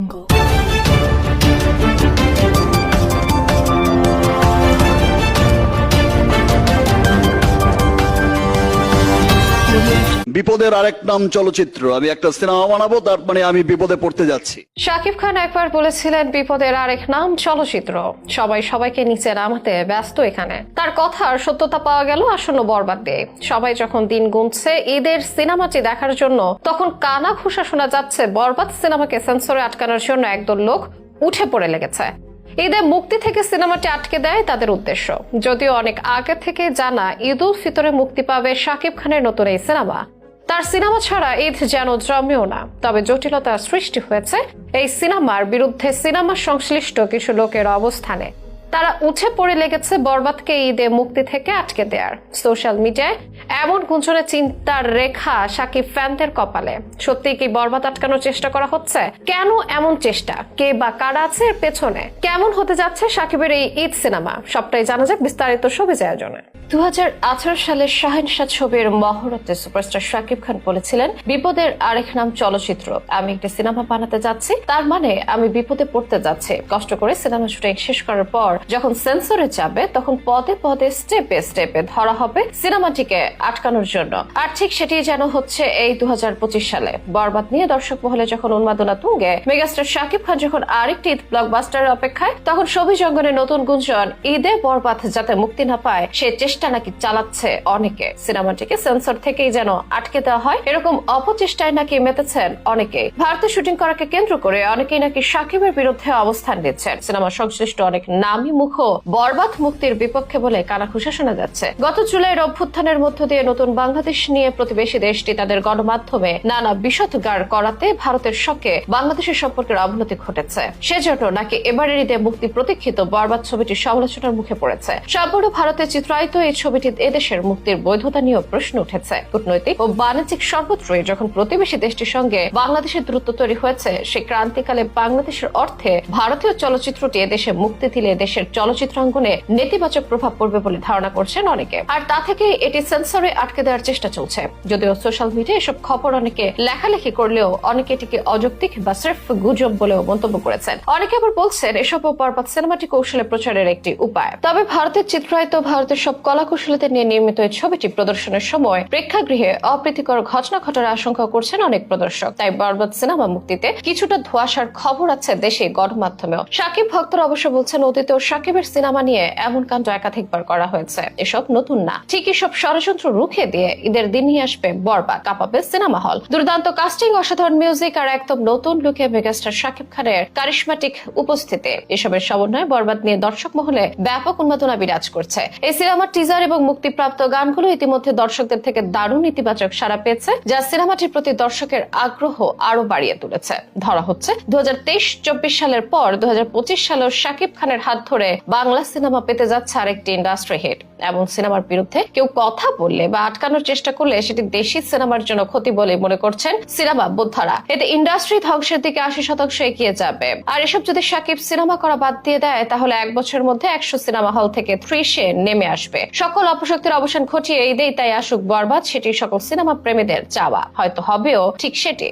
jungle বিপদের আরেক নাম চলচ্চিত্র। আমি একটা সিনেমা বানাবো, তার মানে আমি বিপদে পড়তে যাচ্ছি। শাকিব খান একবার বলেছিলেন, বিপদের আরেক নাম চলচ্চিত্র। সবাই সবাইকে নিচে নামাতে ব্যস্ত এখানে। তার কথার সত্যতা পাওয়া গেল আসন্ন বরবাদ দিয়ে। সবাই যখন দিন গুনছে, ঈদের সিনেমাটি দেখার জন্য তখন কানা ঘুষা শোনা যাচ্ছে, বরবাদ সিনেমাকে সেন্সরে আটকানোর জন্য একদল লোক উঠে পড়ে লেগেছে। ঈদে মুক্তি থেকে সিনেমাটি আটকে দেয় তাদের উদ্দেশ্য। যদিও অনেক আগে থেকে জানা ঈদ উল ফিতরে মুক্তি পাবে শাকিব খানের নতুন এই সিনেমা। তার সিনেমা ছাড়া ঈদ যেন জমেও না, তবে জটিলতা সৃষ্টি হয়েছে। এই সিনেমার বিরুদ্ধে সিনেমা সংশ্লিষ্ট কিছু লোকের অবস্থানে। তারা উঠে পড়ে লেগেছে বরবাদকে ঈদে মুক্তি থেকে আটকে দেয়ার। সোশ্যাল মিডিয়ায় এমন গুঞ্জনে চিন্তার রেখা সাকিব ফ্যানদের কপালে। সত্যি কি বরবাদ আটকানোর চেষ্টা করা হচ্ছে? কেন এমন চেষ্টা? কে বা কারা আছে এর পেছনে? কেমন হতে যাচ্ছে সাকিবের এই ঈদ সিনেমা? সবটাই জানা যাক বিস্তারিত সবিজ আয়োজনে দু সালের শাহিনশাহ ছবির মহরতে সুপারস্টার শাকিব খান বলেছিলেন, বিপদের আরেক নাম চলচ্চিত্র। আমি একটি সিনেমা বানাতে যাচ্ছি। তার মানে আমি বিপদে পড়তে যাচ্ছি। কষ্ট করে সিনেমা শুটিং শেষ করার পর যখন সেন্সরে যাবে, তখন পদে পদে স্টেপে স্টেপে ধরা হবে সিনেমাটিকে আটকানোর জন্য। আর ঠিক সেটি যেন হচ্ছে এই দু হাজার পঁচিশ সালে। বরবাদ নিয়ে দর্শক মহলে যখন উন্মাদনা তুঙ্গে, মেগাস্টার শাকিব খান যখন আরেকটি ঈদ ব্লকবাস্টারের অপেক্ষায়, তখন ছবি জঙ্গনে নতুন গুঞ্জন, ঈদে বরবাদ যাতে মুক্তি না পায়, সে চেষ্টা নাকি চালাচ্ছে অনেকে। সিনেমাটিকে সেন্সর থেকেই যেন আটকে দেওয়া হয়, এরকম অপচেষ্টায় নাকি মেতেছেন অনেকে। ভারতে শুটিং করাকে কেন্দ্র করে অনেকেই নাকি সাকিবের বিরুদ্ধে অবস্থান নিচ্ছেন। সিনেমা সংশ্লিষ্ট অনেক নামী মুখ বরবাদ মুক্তির বিপক্ষে বলে কানাঘুষা শোনা যাচ্ছে। গত জুলাইয়ের অভ্যুত্থানের মধ্য দিয়ে নতুন বাংলাদেশ নিয়ে প্রতিবেশী দেশটি তাদের গণমাধ্যমে নানা বিষদগার করাতে ভারতের শকে বাংলাদেশের সম্পর্কের অবনতি ঘটেছে। সেজন্য নাকি এবারের ঈদে মুক্তি প্রতীক্ষিত বরবাদ ছবিটি সমালোচনার মুখে পড়েছে। সম্পূর্ণ ভারতে চিত্রায়িত এই ছবিটি এদেশের মুক্তির বৈধতা নিয়েও প্রশ্ন উঠেছে। কূটনৈতিক ও বাণিজ্যিক সর্বত্রই যখন প্রতিবেশী দেশটির সঙ্গে বাংলাদেশের দূরত্ব তৈরি হয়েছে, সেই ক্রান্তিকালে বাংলাদেশের অর্থে ভারতীয় চলচ্চিত্রটি এদেশে মুক্তি দিলে দেশের চলচ্চিত্রাঙ্গনে নেতিবাচক প্রভাব পড়বে বলে ধারণা করছেন অনেকে। আর তা থেকে এটি সেন্সরে আটকে দেওয়ার চেষ্টা চলছে। যদিও সোশ্যাল মিডিয়া এসব খবর অনেকে লেখালেখি করলেও অনেকে এটিকে অযৌক্তিক বা স্রেফ গুজব বলেও মন্তব্য করেছেন। অনেকে আবার বলছেন এসব বরবাদ সিনেমাটি কৌশলে প্রচারের একটি উপায়। তবে ভারতের চিত্রায়িত ভারতের সব কলা কুশলীদের নিয়ে নির্মিত এই ছবিটি প্রদর্শনের সময় প্রেক্ষাগৃহে অপ্রীতিকর ঘটনা ঘটার আশঙ্কা করছেন অনেক প্রদর্শক। তাই বরবাদ সিনেমা মুক্তিতে কিছুটা ধোয়াশার খবর আছে দেশে গণমাধ্যমেও। সাকিব ভক্তরা অবশ্য বলছেন অতীতেও সাকিবের সিনেমা নিয়ে এমন কাণ্ড একাধিকবার করা হয়েছে। এসব নতুন না। ঠিক এসব ষড়যন্ত্র রুখে দিয়ে ঈদের দিন নিয়ে আসবে বরবাদ, কাঁপাবে সিনেমা হল। দুর্দান্ত কাস্টিং অসাধারণ মিউজিক আর একদম নতুন লুকে মেগাস্টার শাকিব খানের কারিশমাটিক উপস্থিতি। এসবের সমন্বয়ে বরবাদ নিয়ে দর্শক মহলে ব্যাপক উন্মাদনা বিরাজ করছে। এই সিনেমার টিজার এবং মুক্তিপ্রাপ্ত গানগুলো ইতিমধ্যে দর্শকদের থেকে দারুণ ইতিবাচক সাড়া পেয়েছে, যা সিনেমাটির প্রতি দর্শকের আগ্রহ আরও বাড়িয়ে তুলেছে। ধরা হচ্ছে দু চব্বিশ সালের পর দু সালেও শাকিব খানের হাত ধরে বাংলা সিনেমা পেতে যাচ্ছে আরেকটি ইন্ডাস্ট্রি হিট এমন সিনেমার বিরুদ্ধে কেউ কথা বললে বা আটকানোর চেষ্টা করলে সেটি দেশি সিনেমার জন্য ক্ষতি বলে মনে করছেন সিনেমা বোদ্ধারা। এতে ইন্ডাস্ট্রি ধ্বংসের দিকে আশি শতাংশ এগিয়ে যাবে। আর এসব যদি সাকিব সিনেমা করা বাদ দিয়ে দেয়, তাহলে এক বছরের মধ্যে একশো সিনেমা হল থেকে ত্রিশে নেমে আসবে। সকল অপশক্তির অবসান ঘটিয়ে ঈদেই তাই আসুক বরবাদ, সেটি সকল সিনেমা প্রেমীদের চাওয়া। হয়তো হবেও ঠিক সেটি।